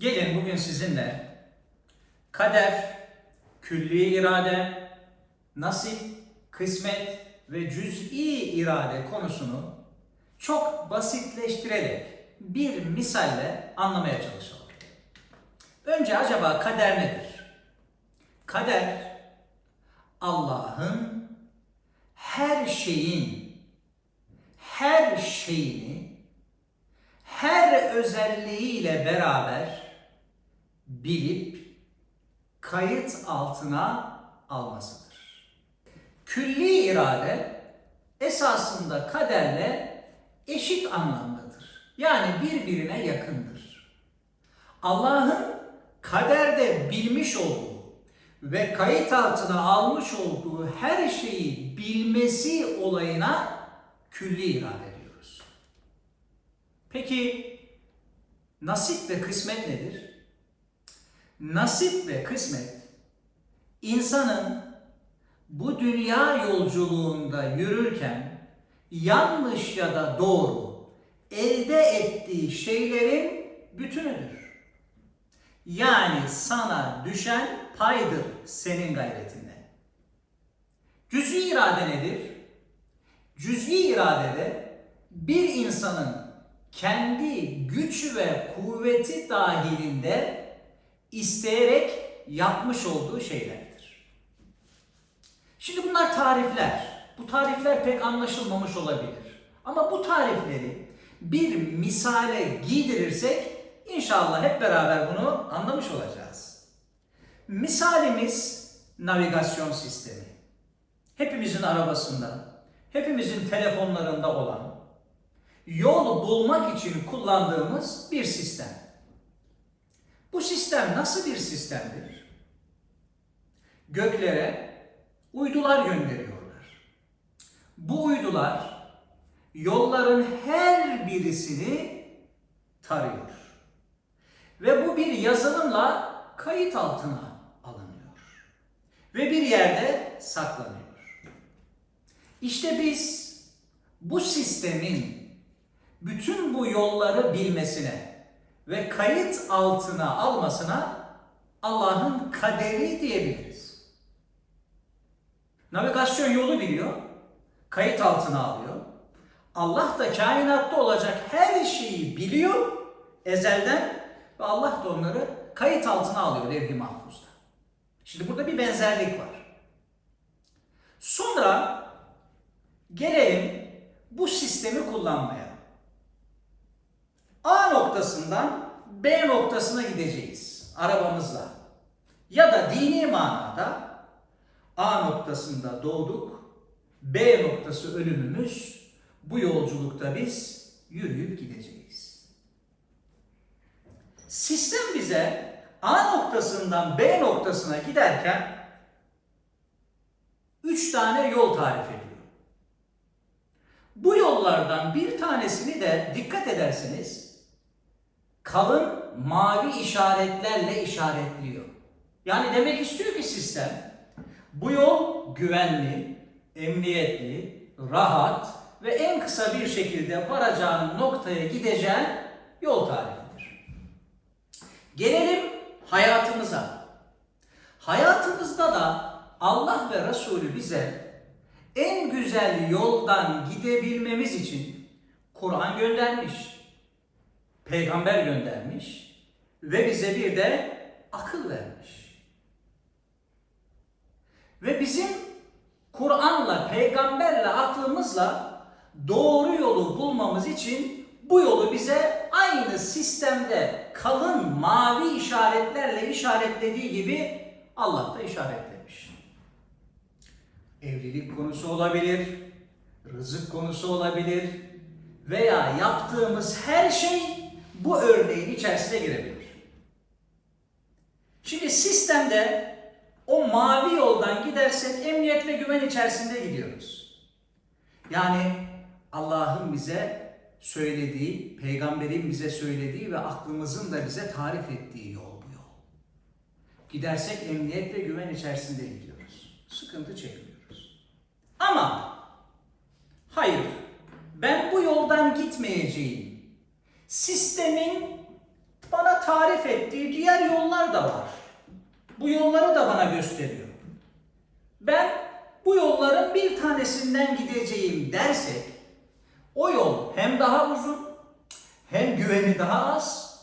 Gelin bugün sizinle kader, külli irade, nasip, kısmet ve cüz'i irade konusunu çok basitleştirerek bir misalle anlamaya çalışalım. Önce acaba kader nedir? Kader Allah'ın her şeyin her şeyini her özelliğiyle beraber bilip kayıt altına almasıdır. Külli irade esasında kaderle eşit anlamdadır. Yani birbirine yakındır. Allah'ın kaderde bilmiş olduğu ve kayıt altına almış olduğu her şeyi bilmesi olayına külli irade diyoruz. Peki nasip ve kısmet nedir? Nasip ve kısmet insanın bu dünya yolculuğunda yürürken yanlış ya da doğru elde ettiği şeylerin bütünüdür. Yani sana düşen paydır senin gayretinde. Cüz'i irade nedir? Cüz'i iradede bir insanın kendi güç ve kuvveti dahilinde isteyerek yapmış olduğu şeylerdir. Şimdi bunlar tarifler. Bu tarifler pek anlaşılmamış olabilir. Ama bu tarifleri bir misale giydirirsek inşallah hep beraber bunu anlamış olacağız. Misalimiz navigasyon sistemi. Hepimizin arabasında, hepimizin telefonlarında olan yol bulmak için kullandığımız bir sistem. Bu sistem nasıl bir sistemdir? Göklere uydular gönderiyorlar. Bu uydular yolların her birisini tarıyor. Ve bu bir yazılımla kayıt altına alınıyor. Ve bir yerde saklanıyor. İşte biz bu sistemin bütün bu yolları bilmesine ve kayıt altına almasına Allah'ın kaderi diyebiliriz. Navigasyon yolu biliyor, kayıt altına alıyor. Allah da kainatta olacak her şeyi biliyor ezelden ve Allah da onları kayıt altına alıyor levh-i mahfuzda. Şimdi burada bir benzerlik var. Sonra gelelim bu sistemi kullanmaya. A noktasından B noktasına gideceğiz arabamızla. Ya da dini manada A noktasında doğduk, B noktası ölümümüz, bu yolculukta biz yürüyüp gideceğiz. Sistem bize A noktasından B noktasına giderken üç tane yol tarif ediyor. Bu yollardan bir tanesini de dikkat ederseniz kalın mavi işaretlerle işaretliyor. Yani demek istiyor ki sistem bu yol güvenli, emniyetli, rahat ve en kısa bir şekilde varacağın noktaya gideceğin yol tarifidir. Gelelim hayatımıza. Hayatımızda da Allah ve Resulü bize en güzel yoldan gidebilmemiz için Kur'an göndermiş, peygamber göndermiş ve bize bir de akıl vermiş. Ve bizim Kur'an'la, peygamberle, aklımızla doğru yolu bulmamız için bu yolu bize aynı sistemde kalın mavi işaretlerle işaretlediği gibi Allah da işaretlemiş. Evlilik konusu olabilir, rızık konusu olabilir veya yaptığımız her şey bu örneğin içerisine girebilir. Şimdi sistemde o mavi yoldan gidersek emniyet ve güven içerisinde gidiyoruz. Yani Allah'ın bize söylediği, peygamberin bize söylediği ve aklımızın da bize tarif ettiği yol bu yol. Gidersek emniyet ve güven içerisinde gidiyoruz. Sıkıntı çekmiyoruz. Ama hayır, ben bu yoldan gitmeyeceğim. Sistemin bana tarif ettiği diğer yollar da var. Bu yolları da bana gösteriyor. Ben bu yolların bir tanesinden gideceğim dersek o yol hem daha uzun hem güveni daha az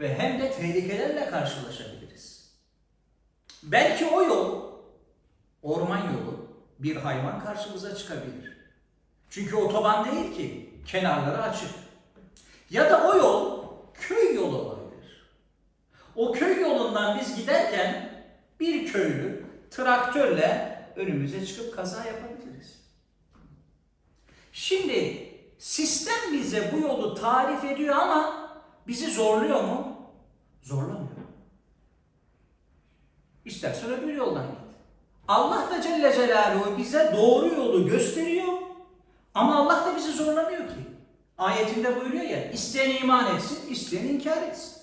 ve hem de tehlikelerle karşılaşabiliriz. Belki o yol orman yolu bir hayvan karşımıza çıkabilir. Çünkü otoban değil ki kenarları açık. Ya da o yol köy yolu olabilir. O köy yolundan biz giderken bir köylü traktörle önümüze çıkıp kaza yapabiliriz. Şimdi sistem bize bu yolu tarif ediyor ama bizi zorluyor mu? Zorlamıyor. İstersen öbür yoldan git. Allah da Celle Celaluhu bize doğru yolu gösteriyor ama Allah da bizi zorlamıyor ki. Ayetinde buyuruyor ya, isteyen iman etsin, isteyen inkar etsin.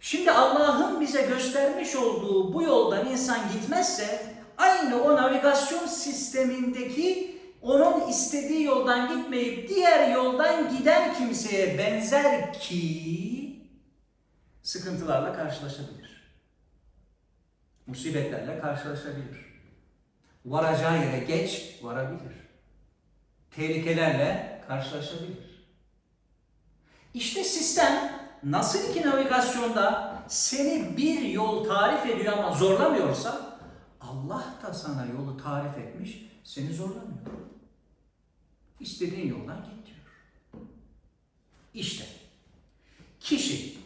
Şimdi Allah'ın bize göstermiş olduğu bu yoldan insan gitmezse aynı o navigasyon sistemindeki onun istediği yoldan gitmeyip diğer yoldan giden kimseye benzer ki sıkıntılarla karşılaşabilir. Musibetlerle karşılaşabilir. Varacağı yere geç varabilir. Tehlikelerle karşılaşabilir. İşte sistem nasıl ki navigasyonda seni bir yol tarif ediyor ama zorlamıyorsa Allah da sana yolu tarif etmiş, seni zorlamıyor. İstediğin yoldan git diyor. İşte kişi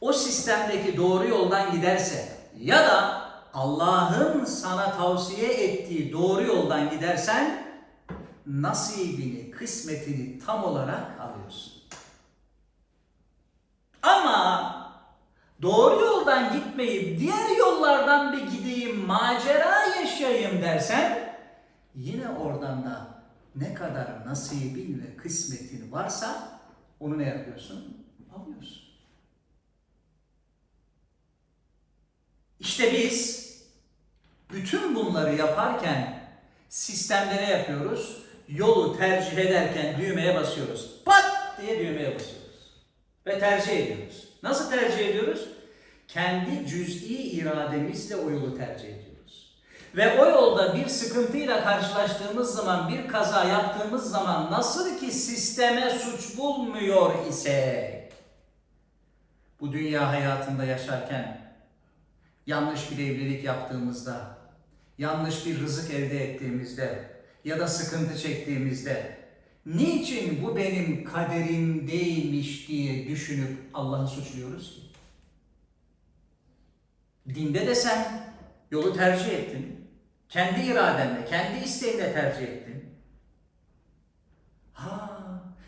o sistemdeki doğru yoldan giderse ya da Allah'ın sana tavsiye ettiği doğru yoldan gidersen nasibini, kısmetini tam olarak alıyorsun. Ama doğru yoldan gitmeyip diğer yollardan bir gideyim, macera yaşayayım dersen yine oradan da ne kadar nasibin ve kısmetin varsa onu ne yapıyorsun? Alıyorsun. İşte biz bütün bunları yaparken sistemde ne yapıyoruz? Yolu tercih ederken düğmeye basıyoruz. Pat diye düğmeye basıyoruz. Ve tercih ediyoruz. Nasıl tercih ediyoruz? Kendi cüz'i irademizle o yolu tercih ediyoruz. Ve o yolda bir sıkıntıyla karşılaştığımız zaman, bir kaza yaptığımız zaman nasıl ki sisteme suç bulmuyor isek, bu dünya hayatında yaşarken yanlış bir evlilik yaptığımızda, yanlış bir rızık elde ettiğimizde ya da sıkıntı çektiğimizde niçin bu benim kaderimdeymiş diye düşünüp Allah'ı suçluyoruz ki? Dinde de sen yolu tercih ettin. Kendi iradenle, kendi isteğinle tercih ettin. Ha,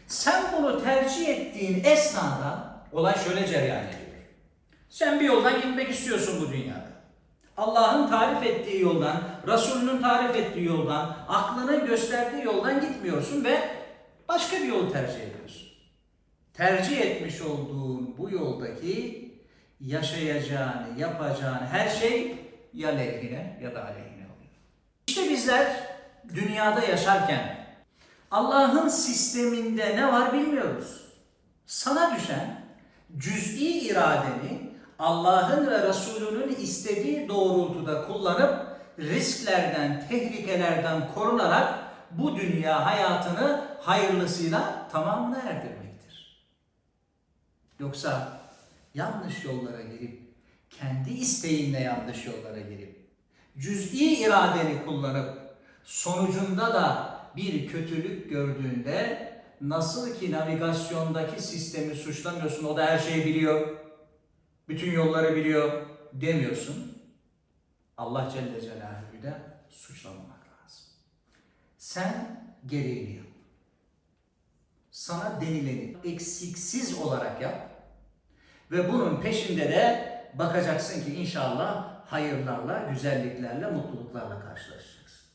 sen bunu tercih ettiğin esnada olay şöyle cereyan ediyor. Sen bir yoldan gitmek istiyorsun bu dünyada. Allah'ın tarif ettiği yoldan, Resulünün tarif ettiği yoldan, aklının gösterdiği yoldan gitmiyorsun ve başka bir yolu tercih ediyorsun. Tercih etmiş olduğun bu yoldaki yaşayacağını, yapacağını her şey ya lehine ya da aleyhine oluyor. İşte bizler dünyada yaşarken Allah'ın sisteminde ne var bilmiyoruz. Sana düşen cüz'i iradeni Allah'ın ve Resulünün istediği doğrultuda kullanıp risklerden, tehlikelerden korunarak bu dünya hayatını hayırlısıyla tamamına erdirmektir. Yoksa yanlış yollara girip, kendi isteğinle yanlış yollara girip, cüz'i iradeni kullanıp, sonucunda da bir kötülük gördüğünde nasıl ki navigasyondaki sistemi suçlamıyorsun, o da her şeyi biliyor, bütün yolları biliyor demiyorsun. Allah Celle Celaluhu'yu da suçlamamak lazım. Sen gereğini yap. Sana denileni eksiksiz olarak yap. Ve bunun peşinde de bakacaksın ki inşallah hayırlarla, güzelliklerle, mutluluklarla karşılaşacaksın.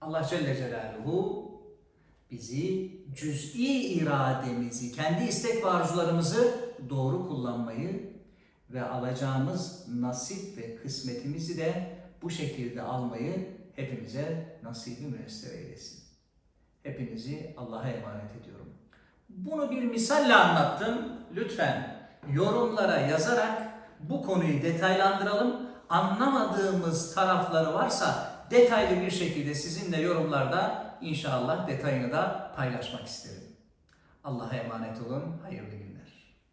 Allah Celle Celaluhu bizi cüz'i irademizi, kendi istek ve arzularımızı doğru kullanmayı ve alacağımız nasip ve kısmetimizi de bu şekilde almayı hepimize nasibi müessir eylesin. Hepinizi Allah'a emanet ediyorum. Bunu bir misalle anlattım. Lütfen yorumlara yazarak bu konuyu detaylandıralım. Anlamadığımız tarafları varsa detaylı bir şekilde sizinle yorumlarda inşallah detayını da paylaşmak isterim. Allah'a emanet olun. Hayırlı günler.